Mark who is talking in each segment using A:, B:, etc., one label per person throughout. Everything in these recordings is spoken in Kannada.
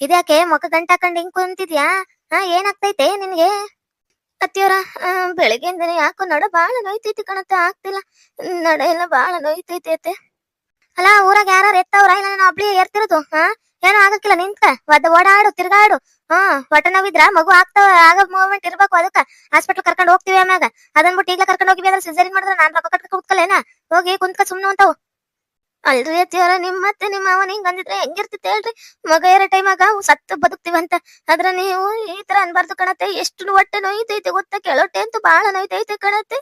A: ಇದ್ಯಾಕೆ ಮುಖ ಗಂಟ ಹಾಕೊಂಡ್ ಹಿಂಗ್ ಕುಂತಿದ್ಯಾ? ಹಾ, ಏನಾಗ್ತೈತೆ ನಿನ್ಗೆ? ಅತ್ತಿಯವರ ಬೆಳಗ್ಗೆಯಿಂದನೇ ಯಾಕೋ ನಡ ಬಾಳ ನೋಯ್ತೈತಿ ಕಣತ್ತೆ, ಆಗ್ತಿಲ್ಲ. ನಡ ಎಲ್ಲ ಬಾಳ ನೋಯ್ತೈತಿ ಅತ್ತೆ. ಅಲ್ಲ, ಊರಾಗ ಯಾರು ಎತ್ತವ್ರ? ಇಲ್ಲ, ನಾನು ಒಬ್ಳಿ ಏರ್ತಿರೋದು ಹಾ? ಏನೋ ನಿಂತ. ನಿಂತ್ಕ ಓಡಾಡು, ತಿರ್ಗಾಡು. ಹಾ ಹೊಟ್ಟೆ ನೋವಿದ್ರ ಮಗು ಆಗ್ತಾವ, ಆಗ ಮೂವ್ಮೆಂಟ್ ಇರ್ಬೇಕು ಅದಕ್ಕ. ಹಾಸ್ಪಿಟಲ್ ಕರ್ಕೊಂಡು ಹೋಗ್ತೀವಿ ಆಮ್ಯಾಗ. ಅದನ್ ಬಿಟ್ಟು ಈಗ ಕರ್ಕೊಂಡ್ ಹೋಗಿ ಅಂದ್ರೆ ಸಿಸೇರಿಯನ್ ಮಾಡಿದ್ರೆ ನಾನ್ ರೊಕ್ಕ ಕಟ್ಕ ಕೂತ್ಕಲೇನ ಹೋಗಿ ಕುಂತ್ಕ ಸುಮ್ನೆ ಅಂತಾವು ಅಲ್ರಿ ಅತ್ತಿಯವರ, ನಿಮ್ ಮತ್ತೆ ನಿಮ್ಮ ಅವ ಹಿಂಗ್ ಅಂದಿದ್ರೆ ಹೆಂಗಿರ್ತಿತ್ತು ಹೇಳ್ರಿ? ಮಗ ಇರೋ ಟೈಮಾಗ ಸತ್ತು ಬದುಕ್ತಿವಂತ. ಆದ್ರ ನೀವು ಈ ತರ ಅನ್ಬಾರ್ದು ಕಣತ್ತೆ. ಎಷ್ಟು ಹೊಟ್ಟೆ ನೋಯ್ತೈತೆ ಗೊತ್ತಾ? ಕೆಳೊಟ್ಟೆ ಅಂತೂ ಬಾಳ ನೋಯ್ತೈತಿ ಕಣತ್ತೆ.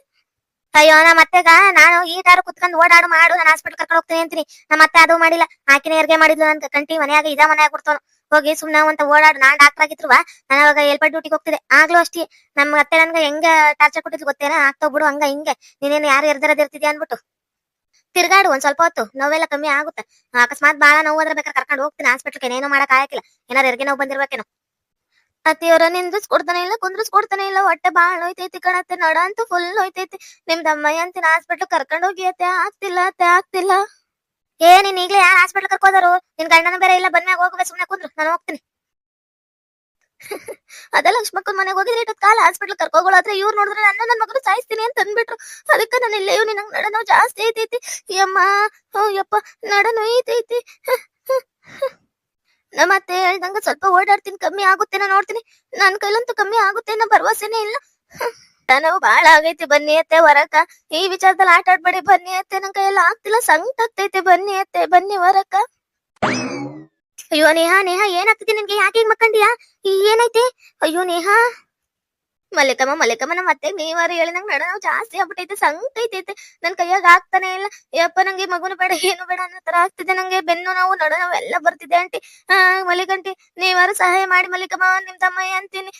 A: ಅಯ್ಯೋ ನಮ್ಮ ಅತ್ತೆಗ ನಾನು ಈ ದಾರು ಕುತ್ಕೊಂಡ್ ಓಡಾಡು, ಮಾಡು, ನಾನು ಹಾಸ್ಪಿಟಲ್ ಕರ್ಕೊಂಡು ಹೋಗ್ತೀನಿ ಅಂತೀನಿ. ನಮ್ಮ ಅತ್ತೆ ಅದು ಮಾಡಿಲ್ಲ. ಆಕಿನ ಹೆರಿಗೆ ಮಾಡಿದ್ಲು ನನ್ ಕಂಟಿ ಮನೆಯಾಗ, ಇದ ಮನೆಯಾಗ ಕೊಡ್ತಾನು ಹೋಗಿ ಸುಮ್ನೆ ಅಂತ ಓಡಾಡು. ನಾನ್ ಡಾಕ್ಟರ್ ಆಗಿತ್ರುವ ನಾನು ಅವಾಗ ಎಲ್ಪಟ್ ಡ್ಯೂಟಿಗೆ ಹೋಗ್ತಿದೆ ಆಗ್ಲೂ ಅಷ್ಟೇ. ನಮ್ಮ ಅತ್ತೆ ನನ್ಗೆ ಹೆಂಗ ಟಾರ್ಚರ್ ಕೊಟ್ಟಿದ್ಲು ಗೊತ್ತೇನ? ಆಗ್ತಾ ಬಿಡು, ಹಂಗ ಹಿಂಗೆ. ನೀನೇನು ಯಾರು ಎರ್ದರದ್ ಇರ್ತಿದ್ಯಾ ಅನ್ಬಿಟ್ಟು. ತಿರ್ಗಾಡು, ಒಂದ್ ಸ್ವಲ್ಪ ಹೊತ್ತು. ನೋವೆಲ್ಲ ಕಮ್ಮಿ ಆಗುತ್ತೆ. ಅಕಸ್ಮಾತ್ ಬಾಳ ನೋವು ಅದ್ರ ಬೇಕಾದ್ರೆ ಕರ್ಕೊಂಡು ಹೋಗ್ತೀನಿ. ಹಾಸ್ಪಿಟಲ್ಗೆ ಏನೋ ಮಾಡಕ್ ಆಗಿಲ್ಲ ಏನಾರ ಎರ್ಗೆ ನೋವು ಬಂದಿರ್ಬೇಕೇನೋ. ಅತ್ತಿಯವರ ನಿಂದ್ರಿಸ್ಕೊಡ್ತಾನೆ ಇಲ್ಲ, ಕುಂದ್ರಿಸ್ಕೊಡ್ತಾನೆ ಇಲ್ಲ, ಹೊಟ್ಟೆ ಬಾಳ ಹೋಯ್ತೈತಿ ಕಣತ್ತೆ ನಡ ಅಂತೂ ಫುಲ್ ಹೋಯ್ತೈತಿ ನಿಮ್ ದಮ್ಮಯ್ಯ ಅಂತಿನ ಹಾಸ್ಪಿಟ್ಲ್ ಕರ್ಕೊಂಡ್ ಹೋಗಿ ಅತ್ತೆ, ಆಗ್ತಿಲ್ಲ ಅತ್ತೆ, ಆಗ್ತಿಲ್ಲ. ಏ, ನೀನ್ ಈಗ್ಲೇ ಯಾರ ಹಾಸ್ಪಿಟ್ಲ್ ಕರ್ಕೋದಾರು ನಿನ್ ಗಂಡನ ಬೇರೆ ಇಲ್ಲ ಬಂದ್ಮ್ಯಾಗ ಹೋಗ್ಬೇ ಸುಮ್ನೆ ಕುಂದ್ರು, ನಾನು ಹೋಗ್ತೀನಿ. ಅದೇ ಲಕ್ಷ್ಮಕ್ಕನ್ ಮನೆಗೆ ಹೋಗಿದ್ರೆ ಇಟ್ಟು ಕಾಲ ಹಾಸ್ಪಿಟ್ಲ್ ಕರ್ಕೋಗಳಾದ್ರೆ ಇವ್ರು ನೋಡಿದ್ರೆ ನನ್ನ ನನ್ನ ಮಗನ ಸಾಯಿಸ್ತೀನಿ ಅಂತ ಅಂದ್ಬಿಟ್ರು. ಅದಕ್ಕೆ ನಾನು ಇಲ್ಲೇ ಇವ್ ನಿನಗ್ ನಡ ನೋವು ಜಾಸ್ತಿ ಐತೈತಿ. ಅಮ್ಮ ಓ ಯಪ್ಪ, ನಡ ನೋಯ್ತೈತಿ. ನಮ್ಮ ಅತ್ತೆ ಹೇಳ್ದಂಗ ಸ್ವಲ್ಪ ಓಡಾಡ್ತೀನಿ, ಕಮ್ಮಿ ಆಗುತ್ತೇನೋ ನೋಡ್ತೀನಿ. ನನ್ ಕೈಲಂತೂ ಕಮ್ಮಿ ಆಗುತ್ತೆ ಅನ್ನೋ ಭರವಸೆನೇ ಇಲ್ಲ. ನಾವು ಬಾಳ ಆಗೈತಿ ಬನ್ನಿ ಅತ್ತೆ ಹೊರಕ ಈ ವಿಚಾರದಲ್ಲಿ ಆಟ ಆಡ್ಬೇಡಿ ಬನ್ನಿ ಅತ್ತೆ, ನನ್ ಕೈಯಲ್ಲಿ ಆಗ್ತಿಲ್ಲ, ಸಂಕಟ ಆಗ್ತೈತಿ ಬನ್ನಿ ಅತ್ತೆ, ಬನ್ನಿ ಹೊರಕ ಅಯ್ಯೋ ನೇಹಾ ನೇಹಾ, ಏನಾಗ್ತಿದೆ ನಿನ್ಗೆ? ಯಾಕೆ ಮಕ್ಕಂಡಿಯಾ? ಏನೈತಿ ಅಯ್ಯೋ ನೇಹಾ. ಮಲ್ಲಿಕಮ್ಮ ಮಲ್ಲಿಕಮ್ಮ ನಮ್ಮ ಅತ್ತೆ ನೀವಾರ ಹೇಳಿ, ನಂಗೆ ನಡ ನಾವು ಜಾಸ್ತಿ ಆಗ್ಬಿಟ್ಟೈತೆ ಸಂಕೈತೈತೆ. ನನ್ ಕೈಯಾಗ ಆಗ್ತಾನೆ ಇಲ್ಲ. ಯಪ್ಪ ನಂಗೆ ಮಗುನು ಬೇಡ, ಏನು ಬೇಡ ಅನ್ನೋ ತರ ಆಗ್ತಿದೆ. ನಂಗೆ ಬೆನ್ನು ನಾವು, ನಡ ನಾವು ಎಲ್ಲ ಬರ್ತಿದೆ, ಆಂಟಿ. ಆ ಮಲ್ಲಿಕಂಟಿ ನೀವಾರು ಸಹಾಯ ಮಾಡಿ ಮಲ್ಲಿಕಮ್ಮ ನಿಮ್ ತಮ್ಮಯ್ಯ ಅಂತೀನಿ.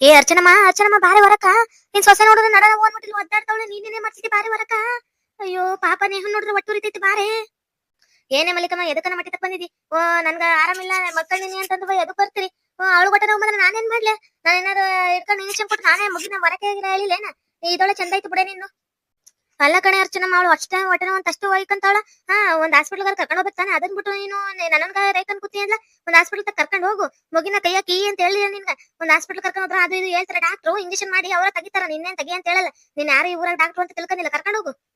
A: ಏ, ಅರ್ಚನಮ್ಮ ಅರ್ಚನಮ್ಮ, ಬಾರಿ ಹೊರಕ. ನೀನ್ ಸೊಸೆ ನೋಡಿದ್ರೆ ನಡ ನೋವು ಅಂದ್ಬಿಟ್ಟು ಒದ್ದಾಡ್ತಾವಳೆ, ನೀನೇನೆ ಮಾಡ್ತಿದ್ದೆ ಬಾರಿ ಹೊರಕ. ಅಯ್ಯೋ, ಪಾಪ ನೇಹ ನೋಡಿದ್ರೆ ಒಟ್ಟು ಉರಿತೈತಿ, ಬಾರೆ. ಏನೇ ಮಲ್ಲಿಕಮ್ಮ ಎದಕ್ಕನ ಮಟ್ಟಿ ಬಂದಿದ್ದಿ ಓ, ನನ್ಗ ಆರಾಮಿಲ್ಲ ಮಕ್ಕಳಿನಿ ಅಂತಂದ್ರೆ ಎದಕ್ ಬರ್ತೀರಿ. ಅವಳು ಕೊಟ್ಟ ನೋವು ಬಂದ್ರೆ ನಾನೇನ್ ಮಾಡ್ಲೆ? ನಾನು ಏನಾರು ಇಟ್ಕೊಂಡು ಇಂಜೆಕ್ಷನ್ ಕೊಟ್ಟು ನಾನೇ ಮುಗಿನ ಹೊರಕೆ ಹೇಳಿಲ್ಲೇನ? ಇದೊಳೆ ಚಂದ ಐತಿ ಬಿಡೆ ನೀನು. ಅಲ್ಲ ಕಣೆ ಅರ್ಚನ ಅವಳು ಅಷ್ಟೇ ಹೊಟ್ಟೆ ಅಂತ ಅಷ್ಟು ಒಯ್ಕಂತಾಳ ಹಾ, ಒಂದ್ ಹಾಸ್ಪಿಟಲ್ ಕರ್ಕೊಂಡು ಹೋಗ್ತಾನೆ ಅದನ್ ಬಿಟ್ಟು ನೀನು ನನ್ನ ರೈತನ್ ಕೂತಿ ಅಲ್ಲ? ಒಂದ್ ಹಾಸ್ಪಿಟಲ್ ಕರ್ಕೊಂಡು ಹೋಗು. ಮಗಿನ ಕೈಯ ಕೀ ಅಂತ ಹೇಳಿ ನಿನ್ಗ. ಒಂದ್ ಹಾಸ್ಪಿಟಲ್ ಕರ್ಕೊಂಡು ಹೋದ್ರ ಅದು ಇದು ಹೇಳ್ತಾರೆ. ಡಾಕ್ಟ್ರು ಇಂಜೆಕ್ಷನ್ ಮಾಡಿ ಅವರ ತೆಗಿತಾರ. ನಿನ್ನೇನ್ ತೆಗಿ ಅಂತ ಹೇಳಲ್ಲ. ನೀನ್ ಯಾರು ಈ ಊರಾಗ ಡಾಕ್ಟ್ರು ಅಂತ ತಿಳ್ಕೊಂಡಿಲ್ಲ. ಕರ್ಕೊಂಡು ಹೋಗು.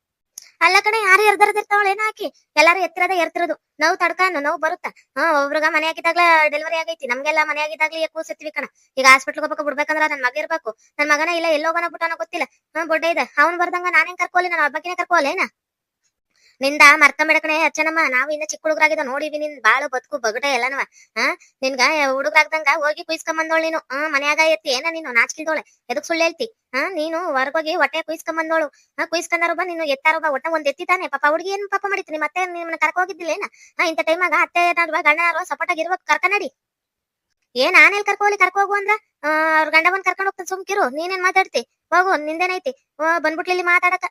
A: ಅಲ್ಲ ಕಡೆ ಯಾರು ಎರ್ದರ್ದಿರ್ತಾವಳ? ಏನ ಹಾಕಿ ಎಲ್ಲಾರು ಎತ್ತಿರದ ಎರ್ತಿರೋದು. ನಾವು ತಡ್ಕಾನು ನೋವು ಬರುತ್ತಾ? ಹಾ, ಒಬ್ರಗ ಮನೆ ಆಗಿದ್ದಾಗ್ಲ ಡೆಲಿವರಿ ಆಗೈತಿ. ನಮ್ಗೆಲ್ಲ ಮನೆ ಆಗಿದ್ದಾಗ್ಲಿ ಕೂಸಿತ್ವಿ ಕಣ. ಈಗ ಹಾಸ್ಪಿಟ್ಲ್ ಹೋಗ್ಬೇಕು, ಬಿಡ್ಬೇಕಂದ್ರ ನನ್ ಮಗ ಇರ್ಬೇಕು. ನನ್ ಮಗನ ಇಲ್ಲ ಎಲ್ಲೋಗನ ಬಿಟ್ಟನ ಗೊತ್ತಿಲ್ಲ. ಹಾ ಬೊಡ್ಡೆ ಇದೆ. ಅವ್ನ್ ಬರ್ದಂಗ ನಾನೇನ್ ಕರ್ಕೋಲಿ? ನಾನು ಒಬ್ಬಕಿನೇ ಕರ್ಕೋಲೇನ ನಿಂದ ಮರ್ಕೊಂಬೇಡ ಕಣೆ ಅಚ್ಚನಮ್ಮ. ನಾವು ಇನ್ನ ಚಿಕ್ಕ ಹುಡುಗರಾಗಿದ್ದ ನೋಡಿವಿ ನಿನ್ ಬಾಳ ಬದುಕು ಬಗಟೆ ಎಲ್ಲನವ. ಹಾ ನಿನ್ಗ ಹುಡುಗರಾಗ್ದಂಗ ಹೋಗಿ ಕುಯ್ಸ್ಕೊಂಬಂದೋಳು ನೀನು. ಹ ಮನ್ಯಾಗ ಎತ್ತಿ ಏನ ನೀನು ನಾಚ್ಕಿಲ್ದೋಳೆ ಎದಕ್ ಸುಳ್ಳು ಹೇಳ್ತಿ? ಹಾ ನೀನು ಹೊರಗೋಗಿ ಹೊಟ್ಟೆ ಕುಯ್ಸ್ಕೊಂಬಂದೋಳು. ಹಾ ಕುಯ್ಸ್ಕೊಂಡಾರೊಬ್ಬ ನೀನು ಎತ್ತಾರೊಬ್ಬ ಒಟ್ಟ ಒಂದ್ ಎತ್ತಿತಾನೆ ಪಾಪ ಹುಡುಗಿ ಏನ್ ಪಾಪ ಮಾಡಿತ್ತು? ನಿಮ್ಮ ಮತ್ತೆ ನಿಮ್ಮನ್ನ ಕರ್ಕ ಹೋಗಿದ್ದಿಲ್ಲ ಏನ? ಹಾ ಇಂತ ಟೈಮಾಗ ಅತ್ತೆ ಏನಾದ್ವಾ ಗಂಡ ಸಪೋರ್ಟ್ ಆಗಿರ್ಬೇಕು ಕರ್ಕ ನಡಿ. ಏನ್ ಆನೇಲ್ ಕರ್ಕೋಲಿ ಕರ್ಕೊ ಹೋಗು ಅಂದ್ರ? ಅವ್ರ ಗಂಡ ಬಂದ್ ಕರ್ಕೊಂಡ್ ಹೋಗ್ತಾನೆ ಸುಮ್ಕಿರು. ನೀನೇನ್ ಮಾತಾಡ್ತಿ? ಹೋಗು ನಿಂದೇನೈತಿ ಬಂದ್ಬಿಟ್ಲಿ ಮಾತಾಡಕ.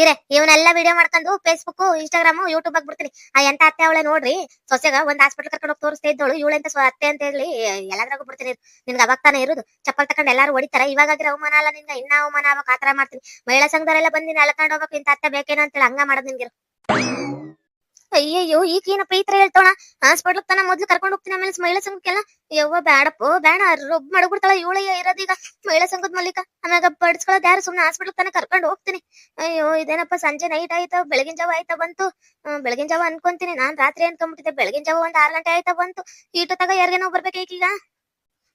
A: ಇರೇ, ಇವನ್ನೆಲ್ಲ ವಿಡಿಯೋ ಮಾಡ್ಕೊಂಡು ಫೇಸ್ಬುಕ್ ಇನ್ಸ್ಟಾಗ್ರಾಮ್ ಯೂಟ್ಯೂಬ್ ಬಿಡ್ತೀನಿ. ಆ ಎಂತ ಅತ್ತೆ ಅವಳೆ ನೋಡ್ರಿ, ಸೊಸೆಗ ಒಂದ್ ಹಾಸ್ಪಿಟಲ್ ಕರ್ಕೊಂಡು ಹೋಗಿ ತೋರಿಸ್ತಾ ಇದ್ದೋಳು ಇವಳೆಂತ ಅತ್ತೆ ಅಂತ ಹೇಳಿ ಎಲ್ಲಾದ್ರಾಗೂ ಬಿಡ್ತೀನಿ ನಿನ್ಗೆ ಅವಾಗ ತಾನೇ ಇರುದು. ಚಪ್ಪಲ್ ತಕೊಂಡ್ ಎಲ್ಲಾರು ಹೊಡಿತಾರ. ಇವಾಗಾಗಿರೋ ಅವಮಾನ ಅಲ್ಲ ನಿನ್ಗೆ, ಇನ್ನ ಅವಮಾನ ಆವಾಗ ಆತರ ಮಾಡ್ತೀನಿ. ಮಹಿಳಾ ಸಂಘದವರೆಲ್ಲ ಬಂದಿನ ಅಳ್ಕೊಂಡು ಹೋಗ್ಬೇಕು ಇಂತ ಅತ್ತೆ ಬೇಕೇನೋ ಅಂತೇಳಿ ಹಂಗ ಮಾಡೋದ್ ನಿನ್ಗೆ ಅಯ್ಯಯ್ಯೋ ಈಗ ಏನಪ್ಪ ಈ ತರ ಹೇಳ್ತಾಳ ಹಾಸ್ಪಿಟ್ಲ್ ತನ ಮೊದ್ಲು ಕರ್ಕೊಂಡು ಹೋಗ್ತೀನಿ ಆಮೇಲೆ ಮಹಿಳಾ ಸಂಘಕ್ಕೆಲ್ಲ ಯವ್ವ ಬೇಡಪ್ಪೋ ಬೇಡ ರೊಬ್ ಮಾಡ್ಬಿಡ್ತಾಳ ಇವಳಯ್ಯ ಇರೋದೀಗ ಮಹಿಳಾ ಸಂಘದ ಮಲ್ಲಿಕ ಆಮ್ಯಾಗ ಬಡ್ಸ್ಕೊಳ್ಳೋದು ಯಾರು ಸುಮ್ನೆ ಹಾಸ್ಪಿಟ್ಲ್ ತನ ಕರ್ಕೊಂಡು ಹೋಗ್ತೀನಿ ಅಯ್ಯೋ ಇದೇನಪ್ಪ ಸಂಜೆ ನೈಟ್ ಆಯ್ತಾ ಬೆಳಗಿನ ಜಾವ ಆಯ್ತಾ ಬಂತು ಹ್ಮ್, ಬೆಳಗಿನ ಜಾವ ಅನ್ಕೊಂತೀನಿ ನಾನ್ ರಾತ್ರಿ ಅನ್ಕೊಂಡ್ಬಿಟ್ಟಿದ್ದೆ ಬೆಳಗಿನ ಜಾವ ಒಂದ್ ಆರ್ ಗಂಟೆ ಆಯ್ತಾ ಬಂತು ಈಟು ತಗ ಯಾರಿಗೇನೋ ಬರ್ಬೇಕು ಈಗೀಗ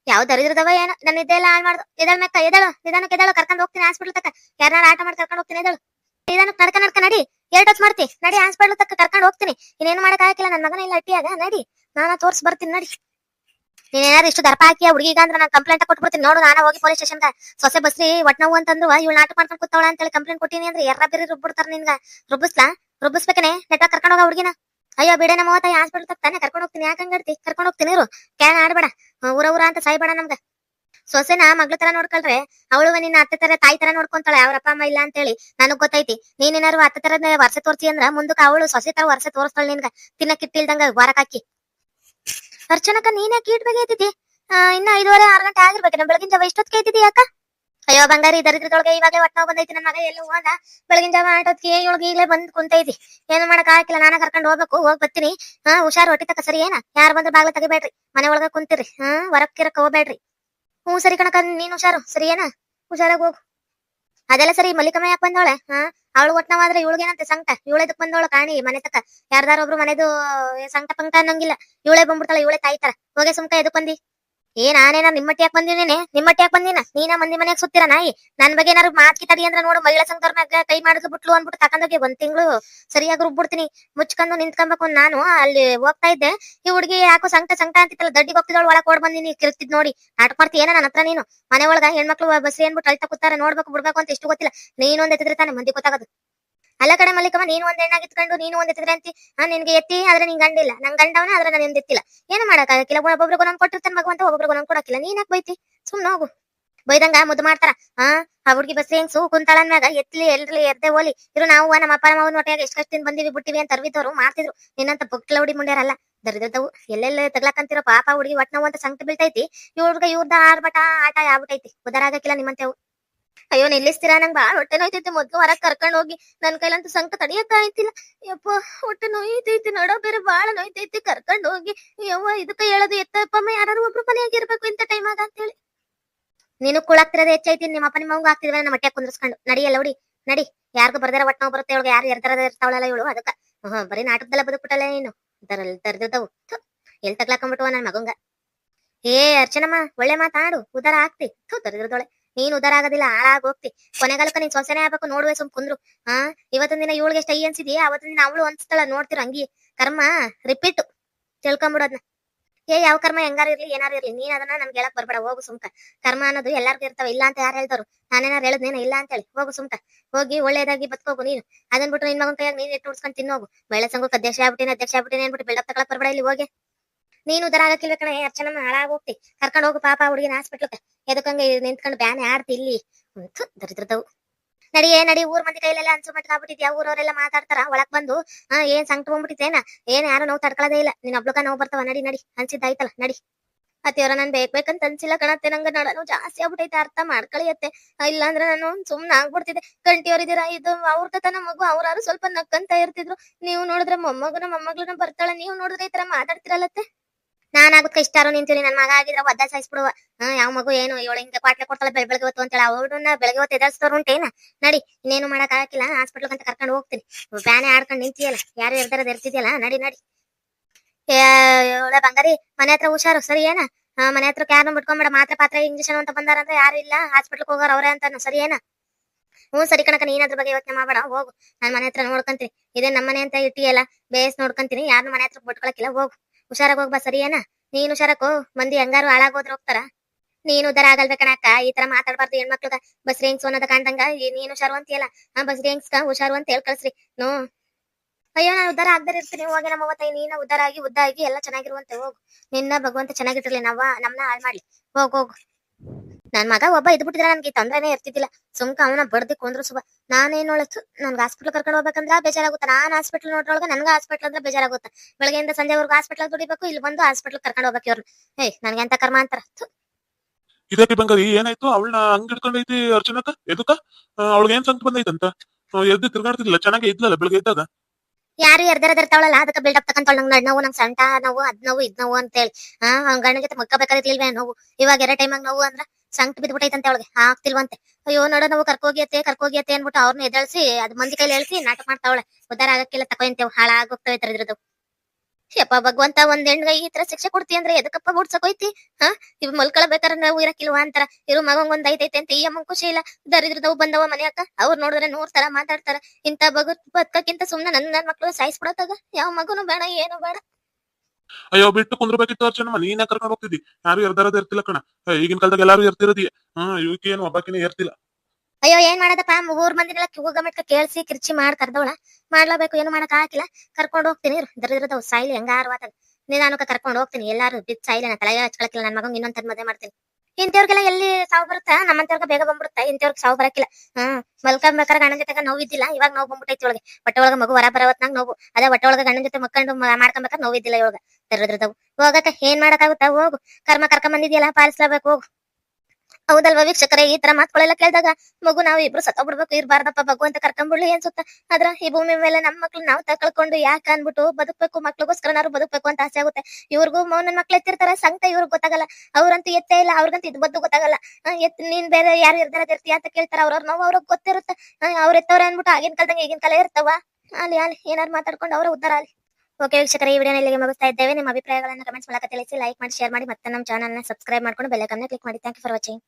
A: ಯಾವ ದರಿದ್ರದವ ಏನೋ ನನ್ನ ಇದೆಲ್ಲ ಹಾಳು ಮಾಡ್ದು ಎದಳ ಮೆಕ್ಕ ಎದಳು ನಿಧಾನಕ್ಕೆ ಎದಳು ಕರ್ಕೊಂಡು ಹೋಗ್ತೀನಿ ಹಾಸ್ಪಿಟ್ಲ್ ತಕ ಯಾರನ್ನಾರ ಆಟ ಮಾಡಿ ಕರ್ಕೊಂಡು ಹೋಗ್ತೀನಿ ಎದಳು ನಿಧಾನಕ್ಕೆ ನಡ್ಕ ನಡ್ಕ ನಡಿ ಎರಡ್ ಹೊತ್ತು ಮಾಡ್ತಿ. ನಡಿ ಹಾಸ್ಪಿಟ್ಲ್ ತಕ್ಕ ಕರ್ಕೊಂಡು ಹೋಗ್ತೀನಿ. ಇನ್ನೇನು ಮಾಡಕ್ ಆಗಿಲ್ಲ ನನ್ನ ಮಗನ ಇಲ್ಲ ಅಟ್ಟಿಯಾಗ. ನಡಿ. ನಾನ ತೋರ್ಸ್ ಬರ್ತೀನಿ, ನಡಿ. ನೀನೇನಾದ್ರು ಇಷ್ಟು ದರ್ಪ ಹಾಕಿ ಹುಡುಗಿಗ ಅಂದ್ರೆ ನಾನು ಕಂಪ್ಲೇಂಟ್ ಕೊಟ್ಬಿಡ್ತೀನಿ ನೋಡು, ನಾನು ಹೋಗಿ ಪೊಲೀಸ್ ಸ್ಟೇಷನ್ ಸೊಸೆ ಬಸ್ರಿ ಒಟ್ ನೋವು ಅಂತಂದ್ರು ಇವಳು ನಾಟಕ ಮಾಡ್ಕೊಂಡು ಕೂತವಳ ಅಂತೇಳಿ ಕಂಪ್ಲೇಂಟ್ ಕೊಟ್ಟಿನಿ ಅಂದ್ರೆ ಎರ್ರ ಬೇರೆ ರುಬ್ಬಿಡ್ತಾರ ನಿನ್ಗ. ರುಬ್ಬಿಸ್ಲಾ? ರುಬ್ಬಿಸ್ಬೇಕನೆ? ನೆಟ್ಟ ಕರ್ಕೊಂಡು ಹೋಗ ಹುಡುಗಿನ. ಅಯ್ಯೋ, ಬಿಡೆ ನಮ್ಮ ಅವತ್ತ ಹಾಸ್ಪಿಟಲ್ ತಾನೆ ಕರ್ಕೊಂಡು ಹೋಗ್ತೀನಿ. ಯಾಕೆ ಹಂಗಡ್ತಿ? ಕರ್ಕೊಂಡು ಹೋಗ್ತೀನಿ ಇರು. ಕ್ಯಾನ್ ಆಡ್ಬೇಡ. ಊರ ಊರ ಅಂತ ಸಾಯ್ಬೇಡ ನಮ್ಗ. ಸೊಸೆನ ಮಗ್ಳ ತರ ನೋಡ್ಕೊಳ್ರೆ, ಅವಳು ನಿನ್ನ ಅತ್ತೆ ತರ, ತಾಯಿ ತರ ನೋಡ್ಕೊಂತಾಳೆ ಅವ್ರ ಅಪ್ಪ ಅಮ್ಮ ಇಲ್ಲ ಅಂತೇಳಿ ನನಗ್ ಗೊತ್ತೈತಿ. ನೀನೇನಾರು ಅತ್ತೆ ತರ ವರ್ಷ ತೋರ್ಸಿ ಅಂದ್ರ ಮುಂದಕ್ಕೆ ಅವಳು ಸೊಸೆ ತರ ವರ್ಷ ತೋರಿಸ್ತಾಳೆ ನಿನ್ಗ ತಿನ್ನಕ್ಕಿಟ್ಟಿಲ್ದಂಗ ವಾರಕ್ ಹಾಕಿ. ಅರ್ಚನಕ್ಕ, ನೀನೇ ಕೀಟ್ ಬಗ್ಗೆ ಐತಿದಿ ಇನ್ನ ಐದುವರೆ, ಆರು ಗಂಟೆ ಆಗಿರ್ಬೇಕು ಬೆಳಗಿನ ಜಾವ ಎಷ್ಟೊತ್ತಿಗೆ ಐತಿದಿ ಯಾಕ? ಅಯ್ಯೋ, ಬಂಗಾರಿ ದರಿದ್ರದೊಳಗೆ ಇವಾಗಲೇ ಒಟ್ಟ ಬಂದೈತಿ ನನ್ನ ಮಗ, ಎಲ್ಲೂ ಹೋದ. ಬೆಳಗಿನ ಜಾವ ಆಟೋದ್ಕೆ ಇವಳಿಗೆ ಈಗಲೇ ಬಂದ್ ಕುಂತೈತಿ ಏನು ಮಾಡಕ್ ಆಗಿಲ್ಲ ನಾನ ಕರ್ಕೊಂಡು ಹೋಗ್ಬೇಕು, ಹೋಗ್ ಬರ್ತೀನಿ. ಹಾ, ಹುಷಾರ್ ಹೊಟ್ಟಿ ತಕ ಸರಿ, ಏನ? ಯಾರು ಬಂದ್ರೆ ಬಾಗ್ಲ ತೆಗಿಬೇಡ್ರಿ, ಮನೆ ಒಳಗ ಕುಂತಿರಿ ಹ್ಮ್ ಹೊರಕ್ ಹೋಗ್ಬೇಡ್ರಿ. ಹ್ಞೂ, ಸರಿ ಕಣಕ ನೀನು ಹುಷಾರು. ಸರಿ, ಏನ? ಹುಷಾರಾಗಿ ಹೋಗು. ಅದೆಲ್ಲ ಸರಿ ಮಲ್ಲಿಕಮ್ಮ ಯಾಕೆ ಬಂದವಳೆ? ಹಾ? ಅವಳು ಒಟ್ನವಾದ್ರೆ ಇವಳಿಗೇನಂತೆ ಸಂಕಟ? ಇವಳೆದಕ್ ಬಂದವಳು ಕಾಣಿ, ಮನೆ ತಕ್ಕ ಯಾರ್ದಾರ ಒಬ್ರು ಮನೆದು ಸಂಕ ಸಂಕಟ ಪಂಕ ಅನ್ನಂಗಿಲ್ಲ. ಇವಳೆ ಬಂದ್ಬಿಡ್ತಾಳ, ಇವಳೆ ತಾಯ್ತಾರ. ಹೋಗೆ ಸುಮ್ಕ, ಎದಕ್ ಬಂದಿ? ಏ ನಾನೇನ ನಿಮ್ಮಟ್ಟಿ ಯಾಕೆ ಬಂದಿನೇನೆ ನಿಮ್ಮಟ್ಟಿ ಯಾಕೆ ಬಂದಿನ? ನೀನ ಮಂದಿ ಮನೆಯಾಗ ಸುತ್ತಿರ ನಾಯಿ? ನನ್ ಬಗ್ಗೆ ಏನಾರು ಮಾತ್ ಕಿತಾಡಿ ಅಂದ್ರೆ ನೋಡು, ಮಹಿಳಾ ಸಂಘರ್ನಾಗ ಕೈ ಮಾಡಿದ್ರು ಬಿಟ್ಲು ಅಂದ್ಬಿಟ್ಟು ತಕೊಂಡೋಗಿ ಒಂದ್ ತಿಂಗಳು ಸರಿಯಾಗಿ ರುಬ್ಬಿಡ್ತೀನಿ. ಮುಚ್ಕೊಂಡು ನಿಂತ್ಕೊಂಬೇಕು ನಾನು ಅಲ್ಲಿ ಹೋಗ್ತಾ ಇದ್ದೆ. ಈ ಹುಡುಗಿ ಯಾಕೋ ಸಂಕಟ ಸಂಕಟ ಅಂತಿತ್ತಲ್ಲ, ದಡ್ಡಿಗೆ ಹೋಗ್ತಿದ್ದಳು ಒಳಗೆ ಓಡ್ ಬಂದಿನಿ, ಕಿರ್ತಿದ್ ನೋಡಿ. ನಾಟಕ ಮಾಡ್ತಿ, ಏನ ನನ್ನ ಹತ್ರ ನೀನು? ಮನೆ ಒಳಗ ಹೆಣ್ಮಕ್ಳು ಬಸ್ ಏನ್ಬಿಟ್ಟು ಅಳ್ತಾ ಕೂತಾರೆ, ನೋಡ್ಬೇಕು, ಬಿಡ್ಬೇಕು ಅಂತ ಇಷ್ಟು ಗೊತ್ತಿಲ್ಲ. ನೀನು ಒಂದ್ ಎತ್ತಿದ್ರೆ ತಾನೆ, ಮಂದಿ ಗೊತ್ತಾಗೋದು. ಅಲ್ಲ ಕಡೆ ಮಲ್ಲಿಕಮ್ಮ, ನೀನು ಒಂದ್ ಹೆಣ್ಣಾಗಿತ್ಕೊಂಡು ನೀನು ಒಂದ್ ಎತ್ತಿದ್ರೆ ಅಂತಿ? ನಾನ್ ನಿನ್ಗೆ ಎತ್ತಿ, ಆದ್ರೆ ನಿನ್ ಗಂಡಿಲ್ಲ. ನಂಗ್ ಗಂಡವನ, ಆದ್ರೆ ನಾನು ಎತ್ತಿಲ್ಲ ಏನು ಮಾಡಕ್ಕಾಗಕ್ಕಿಲ್ಲ? ಒಬ್ಬೊಬ್ರಿಗೆ ಒಂದೊಂದ್ ಕೊಟ್ಟಿರ್ತಾನೆ ಭಗವಂತ, ಒಬ್ಬೊಬ್ರಿಗೆ ಒಂದೊಂದ್ ಕೊಡಕ್ಕಿಲ್ಲ. ನೀನ್ ಯಾಕೆ ಬೈತಿ? ಸುಮ್ನೆ ಹೋಗು. ಬೈದಂಗ ಮುದ್ದು ಮಾಡ್ತಾರ. ಆ ಆ ಹುಡುಗಿ ಬಸ್ ಹೆಂಗ್ಸು ಕುಂತಾಳ ಅಂದಾಗ ಎತ್ಲಿ, ಎಲ್ರಿ, ಎದ್ದೆ ಹೋಲಿ ಇರು ನಾವು, ನಮ್ಮ ಅಪ್ಪ ನಮ್ಮ ಹೊಟ್ಟೆಯಾಗ ಎಷ್ಟು ಕಷ್ಟ ಬಂದಿವಿ, ಬಿಟ್ಟಿವಿ ಅಂತ ಅರ್ವಿದವ್ರು ಮಾಡ್ತಿದ್ರು. ನಿನ್ನಂತ ಬೊಕ್ಲ ಹುಡಿ ಮುಂಡ್ಯಾರಲ್ಲ ದರಿದ್ರದವು ಎಲ್ಲೆಲ್ಲ ತಗ್ಲಾಕಂತಿರೋ ಪಾಪ ಹುಡುಗಿ ಒಟ್ನವು ಅಂತ ಸಂಕಟ ಬೀಳ್ತೈತಿ. ಇವ್ರಗ ಇವ್ರದ ಆರ್ಭಟ, ಆಟ ಆಗ್ಬಿಟ್ಟೈತಿ ಆಗಾಕಿಲ್ಲ ನಿಮ್ಮಂತೆವು. ಅಯ್ಯೋ, ನಿಲ್ಲಿಸ್ತೀರಾ? ನಂಗೆ ಬಾಳ ಹೊಟ್ಟೆ ನೋಯ್ತೈತಿ. ಮೊದ್ಲು ಹೊರಗ್ ಕರ್ಕೊಂಡು ಹೋಗಿ ನನ್ ಕೈಲಂತೂ ಸಂಕ ತಡಿಯಕ್ಕ ಆಯ್ತಿಲ್ಲ. ಯಪ್ಪ, ಹೊಟ್ಟೆ ನೋಯ್ತೈತಿ ನೋಡೋ, ಬೇರೆ ಬಾಳ ನೋಯ್ತೈತಿ. ಕರ್ಕೊಂಡು ಹೋಗಿ, ಯವ್ವ, ಇದಕ್ಕ ಹೇಳೋದು ಎತ್ತಪ್ಪಮ್ಮ ಯಾರು ಒಬ್ರು ಮನೆಯಾಗಿರ್ಬೇಕು ಇಂತ ಟೈಮ್ ಆಗ ಅಂತೇಳಿ. ನೀನು ಕುಳಾಕ್ತಿರೋದು ಹೆಚ್ಚೈತಿ ನಿಮ್ಮಪ್ಪ ನಿಮ್ಮ ಮಗು ಆಗ್ತಿದ್ವಿ ನಮ್ಮ ಹೊಟ್ಟೆ ಕುಂದ್ರಸ್ಕೊಂಡು. ನಡಿಯಲ್ಲ ಹುಡಿ. ನಡಿ. ಯಾರಿಗೂ ಬರ್ದಾರ ಒಟ್ಟ ನಾವು ಬರುತ್ತೆ. ಇವಳು ಯಾರು ಎರ್ದಾರ ಇರ್ತಾವಳಲ್ಲ ಇವಳು. ಅದಕ್ಕ, ಹ್ಮ್, ಬರೀ ನಾಟಕದಲ್ಲ ಬದುಕ್ಬಿಟ್ಟಲ್ಲ ಏನು ದರಲ್ ತರ್ದಿದ್ದವು ಎಲ್ ತಗ್ಲಾಕೊಂಡ್ಬಿಟ್ಟವ ನನ್ ಮಗಂಗ. ಏ, ಅರ್ಚನಮ್ಮ, ಒಳ್ಳೆ ಮಾತಾಡು. ಉದಾರ ಆಗ್ತಿ. ಥು ದರಿದ್ರದೊಳೆ ನೀನ್ ಉದಾರ ಆಗೋದಿಲ್ಲ, ಹಾಳಾಗ್ ಹೋಗ್ತಿ. ಕೊನೆಗಾಲಕ್ಕ ನೀನ್ ಸೊಸೆನೆ ಆಗ್ಬೇಕು ನೋಡುವೆ ಸುಮ್ ಕುಂದ್ರು. ಹಾ ಇವತ್ತಿನ ದಿನ ಇವಳಿಗೆ ಸ್ಟೈ ಅನ್ಸಿದ್ಯಾ? ಅವತ್ತಿನ ದಿನ ಅವಳು ಅನ್ಸ್ತಾಳ ನೋಡ್ತಿರ ಹಂಗಿ. ಕರ್ಮ ರಿಪೀಟ್ ತಿಳ್ಕೊಂಬಿಡೋದ್ನ ಏ, ಯಾವ ಕರ್ಮ ಹೆಂಗಾರ ಇರ್ಲಿ, ಏನಾರ ಇರ್ಲಿ, ನೀನ್ ಅದನ್ನ ನಮ್ಗೆ ಹೇಳಕ್ ಬರ್ಬೇಡ, ಹೋಗು ಸುಮ್ಕ. ಕರ್ಮ ಅನ್ನೋದು ಎಲ್ಲಾರ್ಗು ಇರ್ತಾವ, ಇಲ್ಲ ಅಂತ ಯಾರು ಹೇಳ್ತಾರು ನಾನೇನಾರು ಹೇಳದ್ನೇನ? ಇಲ್ಲ ಅಂತ ಹೇಳಿ, ಹೋಗು ಸುಮ್ಕ. ಹೋಗಿ ಒಳ್ಳೇದಾಗಿ ಬದುಕೋಗು ನೀನು. ಅದನ್ ಬಿಟ್ಟು ನಿನ್ ಮಗನ್ ಕೈಯಾಗ ನೀನ್ ಇಟ್ಟು ಉಡ್ಸ್ಕೊಂಡ್ ತಿನ್ನೋಗು. ಬೆಳೆ ಸಂಘಕ್ಕೆ ಅಧ್ಯಕ್ಷ ಆಗ್ಬಿಟ್ಟಿನ ಅಧ್ಯಕ್ಷ ಆಗ್ಬಿಟ್ಟಿನ ಅನ್ಬಿಟ್ಟು ಬೆಳಕ್ ತಗೊಳಕ್ ಬರ್ಬೇಡ ಇಲ್ಲಿ, ಹೋಗಿ. ನೀನು ಉದರ ಆಗಕ್ಕಿಲ್ಲ ಕಣೆ ಅರ್ಚನಮ್ಮ ಹಾಳಾಗೋಗ್ತಿ. ಕರ್ಕೊಂಡ್ ಹೋಗು ಪಾಪ ಹುಡುಗಿನ ಹಾಸ್ಪಿಟ್ಲಕ್ಕೆ ಎದಕ್ಕಂಗ ನಿಂತ್ಕೊಂಡು ಬ್ಯಾನ್ ಆಡ್ತಿ ಇಲ್ಲಿ. ದರಿದ್ರದವು. ನಡಿ ಏ, ನಡಿ, ಊರ್ ಮಂದಿ ಕೈಲೆಲ್ಲ ಅನ್ಸು ಮಟ್ಟ ಆಗ್ಬಿಟ್ಟಿದ್ಯಾ? ಊರವರೆಲ್ಲ ಮಾತಾಡ್ತಾರ, ಒಳಗ್ ಬಂದು, ಆ, ಏನ್ ಸಂಕಟ ಬಂದ್ಬಿಟ್ಟಿದ್ದೇನ ಏನ್ ಯಾರು ನೋವು ತಡ್ಕೊಳ್ಳೋದೇ ಇಲ್ಲ. ನಿನ್ ಒಬ್ಳಕ ನೋವು ಬರ್ತಾವ, ನಡಿ ನಡಿ, ಅನ್ಸಿದ್ದಾಯ್ತಲ್ಲ, ನಡಿ. ಅತ್ತಿಯವರ ನನ್ ಬೇಕ್ ಬೇಕಂತ ಅನ್ಸಿಲ್ಲ ಕಣತ್ತೆ ನಂಗ ನಡನು ಜಾಸ್ತಿ ಆಗ್ಬಿಟ್ಟೈತೆ, ಅರ್ಥ ಮಾಡ್ಕೊಳಿಯತ್ತೆ ಇಲ್ಲ ಅಂದ್ರೆ ನಾನು ಸುಮ್ನೆ ಆಗ್ಬಿಡ್ತಿದ್ದೆ. ಕಂಟಿಯವರಿದ್ದೀರಾ ಇದು ಅವ್ರ ತನ ಮಗು, ಅವ್ರಾರು ಸ್ವಲ್ಪ ನಕ್ಕಂತ ಇರ್ತಿದ್ರು. ನೀವು ನೋಡಿದ್ರೆ ಮೊಮ್ಮಗನ ಮೊಮ್ಮಗಳನ್ನ ಬರ್ತಾಳ, ನೀವು ನೋಡಿದ್ರೆ ಈ ತರ ಮಾತಾಡ್ತಿರಲ್ಲತ್ತೆ ನಾನ್ ಆಗುತ್ತೆ ಇಷ್ಟಾರು ನಿಂತೀನಿ ನನ್ ಮಗ ಆಗಿದ್ರೆ ಒದ್ದ ಸಾಯಿಸ್ಬಿಡುವ. ಯಾವ ಮಗು ಏನು ಇವಳು ಹಿಂಗೆ ಪಾಟ್ಲೆ ಕೊಡ್ತಾಳೆ ಬೆಳಗ್ಗೆ ಬೆಳಗ್ಗೆ ಹೊತ್ತು ಅಂತೇಳಿ ಅವ್ರನ್ನ ಬೆಳಗ್ಗೆ ಹೊತ್ತು ಎದಾಳ್ಸ್ತವ್ರು ಉಂಟೇನ ನಡಿ ಇನ್ನೇನು ಮಾಡಕ್ ಆಗಕ್ಕಿಲ್ಲ ಹಾಸ್ಪಿಟ್ಲ್ ಅಂತ ಕರ್ಕೊಂಡು ಹೋಗ್ತೀನಿ. ಬ್ಯಾನೆ ಆಡ್ಕೊಂಡು ನಿಂತಿಯಲ್ಲ ಯಾರು ಇರ್ತಾರದ್ ಇರ್ತಿದ್ಯಲ್ಲ ನಡಿ ನಡಿ. ಏ, ಒಳ್ಳೆ ಬಂಗಾರಿ ಮನೆ ಹತ್ರ ಹುಷಾರು ಸರಿ ಏನ? ಮನೆ ಹತ್ರ ಯಾರನ್ನ ಬಿಟ್ಕೊಂಬೇಡ ಮಾತ್ರ ಪಾತ್ರ ಇಂಜೆಕ್ಷನ್ ಅಂತ ಬಂದಾರ ಅಂದ್ರೆ ಯಾರು ಇಲ್ಲ ಹಾಸ್ಪಿಟ್ಲ್ಗೆ ಹೋಗೋರು ಅವ್ರೆ ಅಂತಾನು ಸರಿ ಏನ? ಹ್ಞೂ ಸರಿ ಕಣಕ ನೀನ್ ಬಗ್ಗೆ ಯೋಚನೆ ಮಾಡಬೇಡ ಹೋಗು. ನಾನು ಮನೆ ಹತ್ರ ನೋಡ್ಕೊಂತೀನಿ. ಇದೇ ನಮ್ಮನೆ ಅಂತ ಇಟ್ಟಿಯಲ್ಲ ಬೇಸ್ ನೋಡ್ಕೊಂತೀನಿ ಯಾರನ್ನ ಮನೆ ಹತ್ರ ಬಿಟ್ಕೊಳಕಿಲ್ಲ ಹೋಗು. ಹುಷಾರಾಗಿ ಹೋಗ್ಬಾ ಏನ ನೀನ್ ಹುಷಾರಕ್ಕೋ ಮಂದಿ ಹೆಂಗಾರು ಹಾಳಾಗೋದ್ರ ಹೋಗ್ತಾರ. ನೀನು ಉದ್ದಾರ ಆಗಲ್ದ ಕಣಕ್ಕ, ಈ ತರ ಮಾತಾಡ್ಬಾರ್ದು ಹೆಣ್ಮಕ್ಳಗ. ಬಸ್ ರೇಂಗ್ಸ್ ಅನ್ನೋದ ಕಾಣ್ದಂಗ ನೀನ್ ಹುಷಾರು ಅಂತೀಯಲ್ಲ? ಹಾ, ಬಸ್ ಹೆಂಗ್ಸ್ಕ ಹುಷಾರು ಅಂತ ಹೇಳಿ ಕಳ್ಸ್ರಿ. ನೋ. ಅಯ್ಯೋ, ನಾನು ಉದ್ದಾರ ಆಗದೇ ಇರ್ತೀನಿ, ಹೋಗಿ ನಮ್ಮ ಮತ್ತೆ ನೀನ ಉದ್ದಾರ ಆಗಿ ಉದ್ದಾಗಿ ಎಲ್ಲ ಚೆನ್ನಾಗಿರುವಂತೆ ಹೋಗು. ನಿನ್ನ ಭಗವಂತ ಚೆನ್ನಾಗಿರ್ಲಿ ನಾವ ನಮ್ನ ಹಾಳ್ ಮಾಡ್ಲಿ. ಹೋಗ್, ಹೋಗು. ನನ್ ಮಗ ಒಬ್ಬ ಇದ್ಬಿಟ್ಟಿದ್ರೆ ನನ್ಗೆ ಈ ತೊಂದ್ರೆನೇ ಇರ್ತಿದ್ದಿಲ್ಲ. ಸುಮ್ಕ ಅವನ ಬಡ್ದಿ ಕೊಂದ್ರು ಸುಬ ನಾನೇನ್ ಒಳತು ನನ್ಗೆ ಹಾಸ್ಪಿಟ್ಲ್ ಕರ್ಕೊಂಡು ಹೋಗ್ಬೇಕಂದ್ರ ಬೇಜಾರಾಗುತ್ತೆ. ನಾನ್ ಹಾಸ್ಪಿಟ್ಲ್ ನೋಡ್ರೊಳಗ ನನ್ಗ ಹಾಸ್ಪಿಟ್ಲ್ ಅಂದ್ರೆ ಬೇಜಾರಾಗುತ್ತೆ. ಬೆಳಗ್ಗೆಯಿಂದ ಸಂಜೆವರೆಗೂ ಹಾಸ್ಪಿಟ್ಲ್ ದುಡಿಬೇಕು, ಇಲ್ಲಿ ಬಂದು ಹಾಸ್ಪಿಟ್ಲ್ ಕರ್ಕೊಂಡು ಹೋಗ್ಬೇಕು ಇವ್ರನ್ನ ಏಯ್, ನನ್ಗೆ ಎಂತ ಕರ್ಮ ಅಂತಾರ.
B: ಇದಕ್ಕೆ ಬಂಗಾರಿ ಏನಾಯ್ತು? ಅವಳನ್ನ ಹಂಗ್ ಹಿಡ್ಕೊಂಡೈತಿ ಅರ್ಚನಕ್ಕ ಎದಕ್ಕ? ಅವಳಿಗೆ ಏನ್ ಸಂತ ಬಂದೈತಂತ? ಎದ್ದು ತಿರ್ಗಾಡ್ತಿದ್ಲ ಚೆನ್ನಾಗಿ ಇದ್ಲಲ್ಲ ಬೆಳಗ್ಗೆ ಎದ್ದಾಗ
A: ಯಾರು ಎರ್ದರದಿರ್ತಾವಳಲ್ಲ ಅದಕ್ಕೆ ಬಿಲ್ಡಪ್ ತಕೊಂತಾಳ ನಂಗೆ ನೋವು, ನಂಗ್ ಸಂಟ ನೋವು, ಅದ್ ನೋವು, ಇದ್ ನೋವು ಅಂತ ಹೇಳಿ ಹಾ ಅವ್ನ ಜೊತೆ ಮಕ್ಕಬೇಕಾದಿರ್ಲಿಲ್ವೇ ನೋವು. ಇವಾಗ ಎರಡ್ ಟೈಮಾಗ ನೋವು ಅಂದ್ರ ಸಂಕಟ ಬಿದ್ಬಿಟ್ಟೈತಂತೆ ಅವಳಿಗೆ. ಹಾಕ್ತಿಲ್ವಂತೆ ಅಯ್ಯೋ, ನೋಡೋ, ನಾವು, ಕರ್ಕೋಗಿಯತ್ತೆ ಕರ್ಕೋಗಿಯತ್ತೆ ಅನ್ಬಿಟ್ಟು ಅವ್ರನ್ನ ಎದಳ್ಸಿ ಅದ್ ಮಂದಿ ಕೈಲಿ ಎಳ್ಸಿ ನಾಟಕ ಮಾಡ್ತಾವಳೆ. ಉದ್ದಾರ ಆಗಕ್ಕಿಲ್ಲ ತಕೊಂತೇವ್ ಹಾಳಾಗೋಗ್ತವೆ ತರದ್ರದು ಯಪ್ಪ ಭಗವಂತ ಒಂದ್ ಹೆಣ್ಗ ಈ ತರ ಶಿಕ್ಷೆ ಕೊಡ್ತಿ ಅಂದ್ರೆ ಎದಕ್ಕಪ್ಪ ಗುಡ್ಸಕೋಯ್ತಿ ಹಾ? ಇವ್ ಮಲ್ಕೊಳ್ಬೇಕಾರ ನಾವು ಇರಕ್ಕಿಲ್ವಾ ಅಂತಾರ. ಇರು ಮಗಂಗ್ ಒಂದ್ ಐತೈತೆ ಅಂತ ಈ ಖುಷಿ ಇಲ್ಲ. ದರಿದ್ರದವ್ ಬಂದವ ಮನ್ಯಾಕ. ಅವ್ರು ನೋಡಿದ್ರೆ ತರ ಮಾತಾಡ್ತಾರ. ಇಂತ ಬಗು ಬದ್ಕಕ್ಕಿಂತ ಸುಮ್ನೆ ನನ್ ನನ್ ಮಕ್ಳು ಸಾಯಿಸ್ಬಿಡತ್ತಾಗ. ಯಾವ ಮಗುನು ಬೇಡ, ಏನು ಬೇಡ.
B: ಅಯ್ಯೋ, ಬಿಟ್ಟು ಕುಂದ್ರಬೇಕಿತ್ತು ಅರ್ಚನ ನೀನ ಕರ್ಕೊಂಡು ಹೋಗ್ತಿದ್ದಿ. ಯಾರು ಎರ್ದಾರದ ಇರ್ತಿಲ್ಲ ಕಣ. ಈಗಿನ ಕಾಲದಾಗ ಎಲ್ಲಾರು ಇರ್ತಿರದಿ ಹಾ ಇವಕ್ಕೆ ಏನು ಒಬ್ಬಾಕಿನೇ ಇರ್ತಿಲ್ಲ.
A: ಅಯ್ಯೋ, ಏನ್ ಮಾಡದಪ್ಪ? ಊರ್ ಮಂದಿನೆಲ್ಲ ಕೂಗ ಗಮಟ್ಕ ಕೇಳಿಸಿ, ಕಿರ್ಚಿ ಮಾಡ್ ಕರ್ದವಳ. ಮಾಡ್ಲೇಬೇಕು, ಏನು ಮಾಡಕ್ ಹಾಕಿಲ್ಲ ಕರ್ಕೊಂಡು ಹೋಗ್ತೀನಿ ದರಿದ್ರದವ್ ಸಾಯಿಲಿ ಹೆಂಗ ಹೆಂಗಾರವಾತ ನಿಧಾನಕ ಕರ್ಕೊಂಡು ಹೋಗ್ತೀನಿ. ಎಲ್ಲಾರು ಬಿತ್ ಸಾಯಿಲಿ ನಾ ತಲೆಗೆ ಹಚ್ಕೊಳಕಿಲ್ಲ ನನ್ ಮಗಂಗ್ ಇನ್ನೊಂದ್ ಮದ್ವೆ ಮಾಡ್ತೀನಿ. ಇಂಥವ್ರಿಗೆಲ್ಲ ಎಲ್ಲಿ ಸಾವು ಬರುತ್ತಾ? ನಮ್ಮಂತವ್ರಿಗೆ ಬೇಗ ಬಂದ್ಬಿಡುತ್ತಾ? ಇಂಥವ್ರಿಗೆ ಸಾವು ಬರಕಿಲ್ಲ ಹ್ಮ್ ಮಲ್ಕೊಂಡ್ಬೇಕಾರೆ ಗಂಡನ ಜೊತೆಗ ನೋವಿದ್ದಿಲ್ಲ ಇವಾಗ ನೋವು ಬಂದ್ಬಿಟ್ಟೈತಿ ಒಳಗೆ ಹೊಟ್ಟೆ ಒಳಗ ಮಗು ಹೊರ ಬರವತ್ನಾಗ ನೋವು. ಅದೇ ಹೊಟ್ಟೆ ಒಳಗ ಗಂಡನ ಜೊತೆ ಮಕ್ಕಂಡು ಮಾಡ್ಕೊಂಬೇಕಾದ್ರೆ ನೋವಿದ್ದಿಲ್ಲ ಇವಾಗ ದರಿದ್ರದವು. ಹೋಗಕ್ಕ, ಏನ್ ಮಾಡಕ್ಕಾಗುತ್ತಾ? ಹೋಗು. ಕರ್ಮ ಕರ್ಕೊಂಡ್ ಬಂದಿದ್ಯಲ್ಲ ಪಾಲಿಸ್ಲೇಬೇಕು, ಹೋಗು. ಹೌದಲ್ವಾ ವೀಕ್ಷಕರೇ? ಈ ತರ ಮಾತುಗಳೆಲ್ಲ ಕೇಳಿದಾಗ ಮಗು ನಾವು ಇಬ್ರು ಸತ್ತೋಗ್ಬಿಡ್ಬೇಕು, ಇರ್ಬಾರ್ದಪ್ಪ ಮಗು ಅಂತ ಕರ್ಕೊಂಡ್ಬಿಡ್ಲಿ ಅನ್ಸುತ್ತ? ಆದ್ರ ಈ ಭೂಮಿ ಮೇಲೆ ನಮ್ಮ ಮಕ್ಳು ನಾವು ತಕಳ್ಕೊಂಡು ಯಾಕೆ ಅನ್ಬಿಟ್ಟು ಬದುಕ್ಬೇಕು, ಮಕ್ಳಿಗೋಸ್ಕರ ನಾವು ಬದುಕ್ಬೇಕು ಅಂತ ಆಸೆ ಆಗುತ್ತೆ. ಇವ್ರಿಗೂ ಮೌನ ಮಕ್ಳು ಎತ್ತಿರ್ತಾರೆ ಸಂಕಟ ಇವ್ರಿಗೆ ಗೊತ್ತಾಗಲ್ಲ. ಅವ್ರಂತೂ ಎತ್ತೇ ಇಲ್ಲ ಅವ್ರಿಗಂತೂ ಇದು ಬದ್ದು ಗೊತ್ತಾಗಲ್ಲ. ಎತ್, ನೀನ್ ಬೇರೆ ಯಾರು ಇರ್ದಾರ ಇರ್ತೀಯ ಅಂತ ಕೇಳ್ತಾರ, ಅವ್ರವ್ರ ನೋವು ಅವ್ರಿಗೆ ಗೊತ್ತಿರುತ್ತೆ. ಅವ್ರ ಎತ್ತವ್ರೆ ಅನ್ಬಿಟ್ಟು ಆಗಿನ ಕಾಲದಂಗೆ ಈಗಿನ ಕಾಲ ಇರ್ತಾವ. ಅಲ್ಲಿ ಅಲ್ಲಿ ಏನಾರು ಮಾತಾಡ್ಕೊಂಡು ಅವರ ಉದ್ದಾರ ಅಲ್ಲಿ. ಓಕೆ ವೀಕ್ಷಕರೇ, ಈ ವಿಡಿಯೋನ ಇಲ್ಲಿಗೆ ಮುಗಿಸ್ತಾ ಇದ್ದೇವೆ. ನಿಮ್ಮ ಅಭಿಪ್ರಾಯಗಳನ್ನು ಕಮೆಂಟ್ಸ್ ಮೂಲಕ ತಿಳಿಸಿ ಲೈಕ್ ಮಾಡಿ ಶೇರ್ ಮಾಡಿ, ಮತ್ತೆ ನಮ್ಮ ಚಾನಲ್ನ ಸಬ್ಸ್ಕ್ರೈಬ್ ಮಾಡ್ಕೊಂಡು ಬೆಲ್ಲೈಕನ್ನ ಕ್ಲಿಕ್ ಮಾಡಿ. Thank you for watching